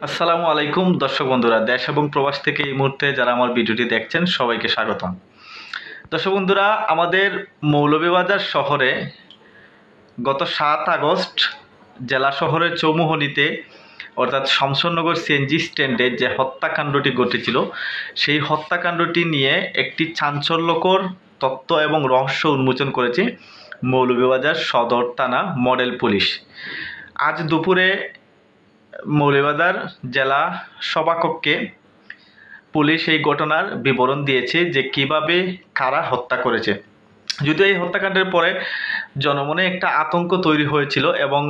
আসসালামু আলাইকুম, দর্শক বন্ধুরা। দেশ এবং প্রবাস থেকে এই মুহূর্তে যারা আমার ভিডিওটি দেখছেন, সবাইকে স্বাগতম। দর্শক বন্ধুরা, আমাদের মৌলভীবাজার শহরে গত সাত আগস্ট জেলা শহরের চৌমুহনীতে, অর্থাৎ শমশননগর সিএনজি স্ট্যান্ডে যে হত্যাকাণ্ডটি ঘটেছিল, সেই হত্যাকাণ্ডটি নিয়ে একটি চাঞ্চল্যকর তত্ত্ব এবং রহস্য উন্মোচন করেছে মৌলভীবাজার সদর থানা মডেল পুলিশ। আজ দুপুরে মৌলভীবাজার জেলা সভাকক্ষে পুলিশ এই ঘটনার বিবরণ দিয়েছে যে কীভাবে কারা হত্যা করেছে। যদিও এই হত্যাকাণ্ডের পরে জনমনে একটা আতঙ্ক তৈরি হয়েছিল এবং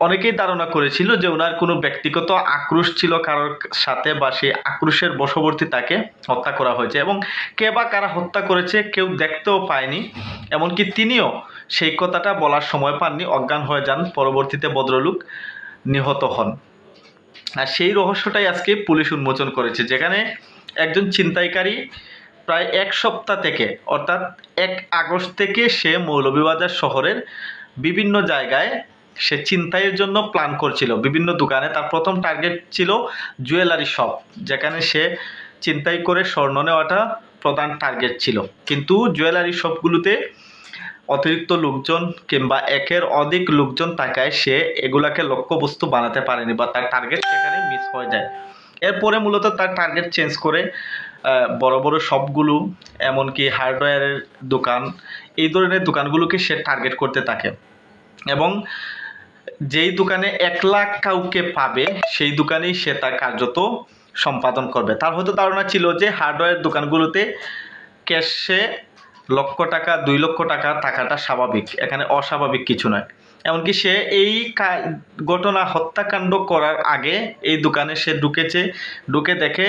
অনেকেই ধারণা করেছিল যে ওনার কোনো ব্যক্তিগত আক্রোশ ছিল কারোর সাথে বা সেই আক্রোশের বশবর্তী তাকে হত্যা করা হয়েছে এবং কে বা কারা হত্যা করেছে কেউ দেখতেও পায়নি, এমনকি তিনিও সেই কথাটা বলার সময় পাননি, অজ্ঞান হয়ে যান পরবর্তীতে ভদ্রলোক। নিহত হন। আর সেই রহস্যটাই আজকে পুলিশ উন্মোচন করেছে, যেখানে একজন ছিনতাইকারী প্রায় এক সপ্তাহ থেকে, অর্থাৎ এক আগস্ট থেকে সে মৌলভীবাজার শহরের বিভিন্ন জায়গায় সে ছিনতাইয়ের জন্য প্ল্যান করছিল। বিভিন্ন দোকানে তার প্রথম টার্গেট ছিল জুয়েলারি শপ যেখানে সে ছিনতাই করে স্বর্ণ নেওয়াটা প্রধান টার্গেট ছিল। কিন্তু জুয়েলারি শপগুলোতে অতিরিক্ত লোকজন কিংবা একের অধিক লোকজন থাকায় সে এগুলাকে লক্ষ্যবস্তু বানাতে পারেনি বা তার টার্গেট সেখানে মিস হয়ে যায়। এরপরে মূলত তার টার্গেট চেঞ্জ করে বড় বড় শপগুলো এমনকি হার্ডওয়্যারের দোকান, এই ধরনের দোকানগুলোকে সে টার্গেট করতে থাকে। এবং যেই দোকানে এক লাখ কাউকে পাবে, সেই দোকানেই সে তার কার্যত সম্পাদন করবে। তার হয়তো ধারণা ছিল যে হার্ডওয়্যার দোকানগুলোতে ক্যাশে লক্ষ টাকা, দুই লক্ষ টাকা থাকাটা স্বাভাবিক। এখানে অস্বাভাবিক কিছু নয়। এমনকি সে এই ঘটনা হত্যাকাণ্ড করার আগে এই দোকানে সে ঢুকেছে, ঢুকে দেখে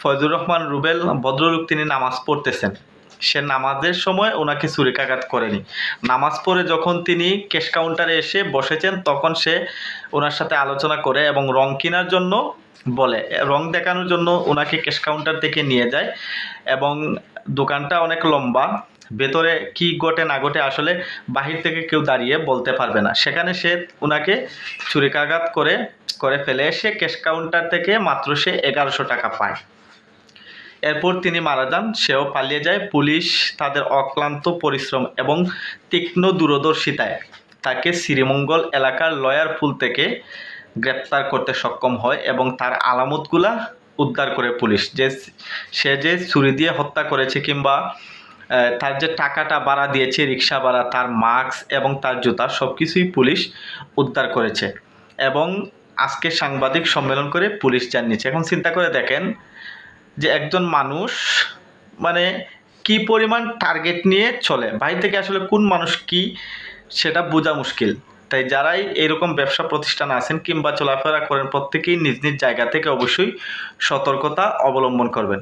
ফয়জুর রহমান রুবেল, ভদ্রলোক তিনি নামাজ পড়তেছেন। সে নামাজের সময় ওনাকে ছুরিকাঘাত করেনি। নামাজ পড়ে যখন তিনি ক্যাশ কাউন্টারে এসে বসেছেন, তখন সে ওনার সাথে আলোচনা করে এবং রং কেনার জন্য বলে। রং দেখানোর জন্য ওনাকে ক্যাশ কাউন্টার থেকে নিয়ে যায় এবং দোকানটা অনেক লম্বা। ভেতরে কি ঘটে না ঘটে আসলে বাহির থেকে কেউ দাঁড়িয়ে বলতে পারবে না। সেখানে সে ওনাকে ছুরিকাঘাত করে করে ফেলে। সে ক্যাশ কাউন্টার থেকে মাত্র সে এগারোশো টাকা পায়। এরপর তিনি মারা যান, সেও পালিয়ে যায়। পুলিশ তাদের অক্লান্ত পরিশ্রম এবং তীক্ষ্ণ দূরদর্শিতায় তাকে শ্রীমঙ্গল এলাকার লয়ার পুল থেকে গ্রেপ্তার করতে সক্ষম হয় এবং তার আলামতগুলা উদ্ধার করে পুলিশ। যে সে যে ছুরি দিয়ে হত্যা করেছে কিংবা তার যে টাকাটা ভাড়া দিয়েছে রিক্সা ভাড়া তার মাস্ক এবং তার জুতা সব কিছুই পুলিশ উদ্ধার করেছে এবং আজকে সাংবাদিক সম্মেলন করে পুলিশ জানিয়েছে। এখন চিন্তা করে দেখেন যে একজন মানুষ মানে কি পরিমাণ টার্গেট নিয়ে চলে বাইরে থেকে আসলে কোন মানুষ কি, সেটা বোঝা মুশকিল। তাই যারাই এরকম ব্যবসা প্রতিষ্ঠান আছেন কিংবা চলাফেরা করেন, প্রত্যেকেই নিজ নিজ জায়গা থেকে অবশ্যই সতর্কতা অবলম্বন করবেন।